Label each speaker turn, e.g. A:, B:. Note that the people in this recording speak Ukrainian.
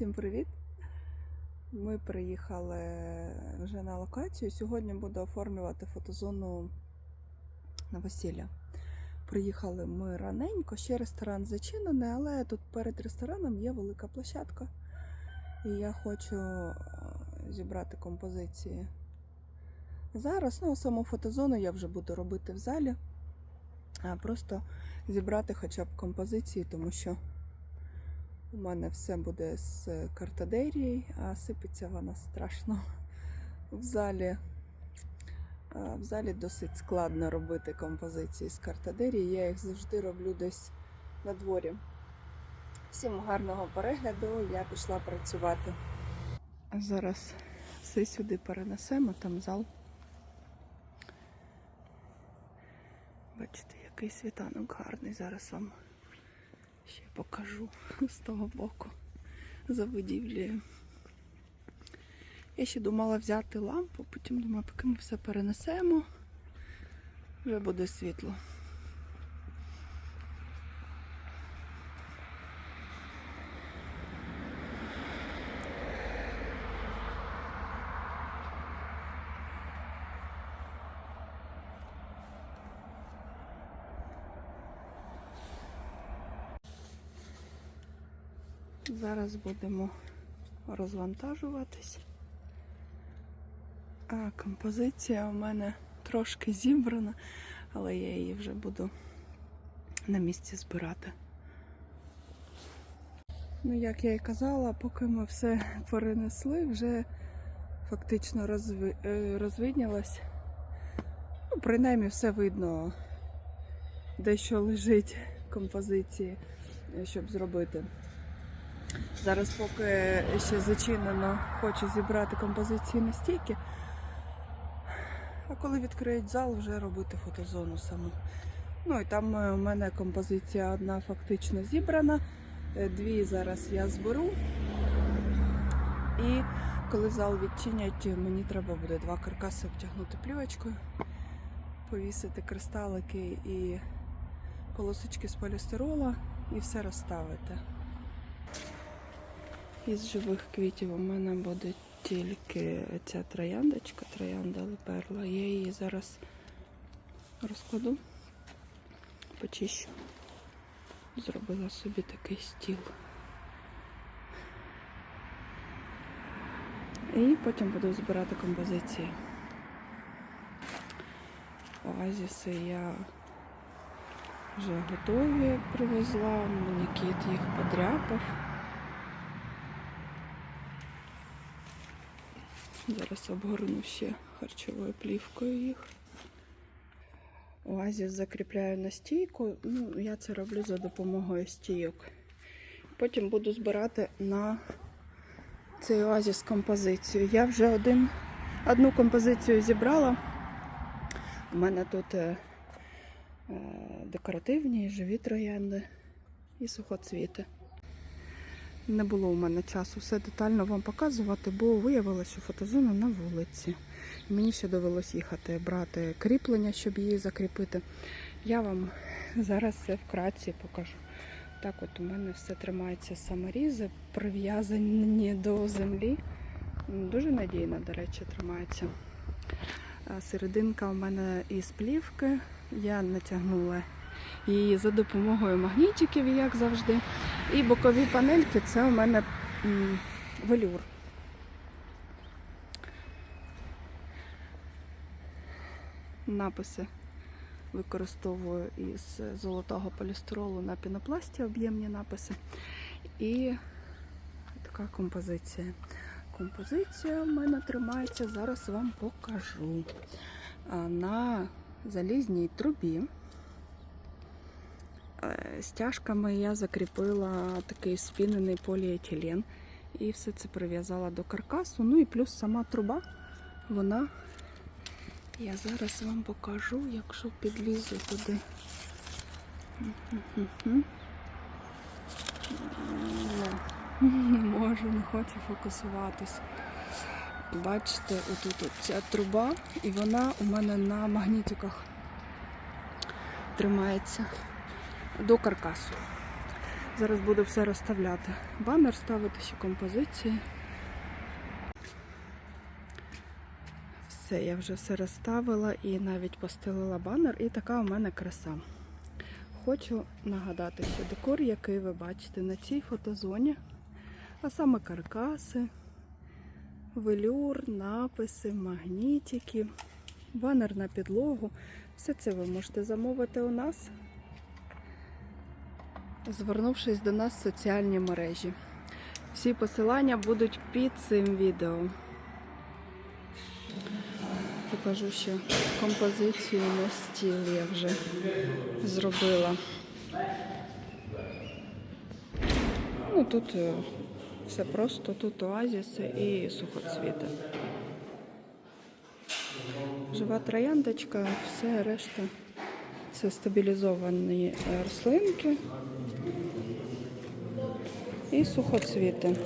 A: Всім привіт! Ми приїхали вже на локацію. Сьогодні буду оформлювати фотозону на весілля. Приїхали ми раненько, ще ресторан зачинений, але тут перед рестораном є велика площадка. І я хочу е, зібрати композиції. Зараз, ну, саму фотозону я вже буду робити в залі, а просто зібрати хоча б композиції, тому що у мене все буде з картадерії, а сипеться вона страшно в залі. В залі досить складно робити композиції з картадерії. Я їх завжди роблю десь на дворі. Всім гарного перегляду, я пішла працювати. Зараз все сюди перенесемо, там зал. Бачите, який світанок гарний. Зараз вам ще покажу з того боку за будівлею. Я ще думала взяти лампу, потім думаю, поки ми все перенесемо, вже буде світло. Зараз будемо розвантажуватись. А композиція у мене трошки зібрана, але я її вже буду на місці збирати. Ну, як я і казала, поки ми все перенесли, вже фактично е. Ну, принаймні все видно, де що лежить композиції, е, щоб зробити. Зараз, поки ще зачинено, хочу зібрати композиції на стійки. А коли відкриють зал, вже робити фотозону саму. Ну і там е, у мене композиція одна фактично зібрана. Е, Дві зараз я зберу. І коли зал відчинять, мені треба буде два каркаси обтягнути плівочкою, повісити кристалики і полосочки з полістирола і все розставити. Із живих квітів у мене буде тільки ця трояндочка, троянда леперла. Я її зараз розкладу, почищу. Зробила собі такий стіл. І потім буду збирати композиції. Оазіси я вже готові привезла, мені кіт їх подряпав. Зараз обгорну ще харчовою плівкою їх. Оазіс закріпляю на стійку. Ну, я це роблю за допомогою стійок. Потім буду збирати на цей оазіс композицію. Я вже один, одну композицію зібрала. У мене тут е, е, декоративні, живі троянди і сухоцвіти. Не було у мене часу все детально вам показувати, бо виявилося, що фотозона на вулиці. Мені ще довелось їхати брати кріплення, щоб її закріпити. Я вам зараз це вкратці покажу. Так от у мене все тримається саморізи, прив'язані до землі. Дуже надійно, до речі, тримається. Серединка у мене із плівки. Я натягнула її за допомогою магнітиків, як завжди. І бокові панельки це у мене велюр. Написи використовую із золотого полістиролу на пінопласті об'ємні написи. І така композиція. Композиція в мене тримається, зараз вам покажу. На залізній трубі Стяжками я закріпила такий спінений поліетилен і все це прив'язала до каркасу. Ну і плюс сама труба, вона, я зараз вам покажу, якщо підлізу туди. Не можу, не хочу фокусуватись. Бачите, отут ця труба, і вона у мене на магнітиках тримається до каркасу. Зараз буду все розставляти. Банер ставити ще композиції. Все, я вже все розставила і навіть постелила банер, і така у мене краса. Хочу нагадати, що декор, який ви бачите на цій фотозоні, а саме каркаси, велюр, написи, магнітики, банер на підлогу. Все це ви можете замовити у нас, звернувшись до нас в соціальні мережі. Всі посилання будуть під цим відео. Покажу ще композицію на стіл я вже зробила. Ну, тут е, все просто, тут оазіси і сухоцвіти. Жива трояндочка, все решта це стабілізовані е, рослинки і сухоцвіти.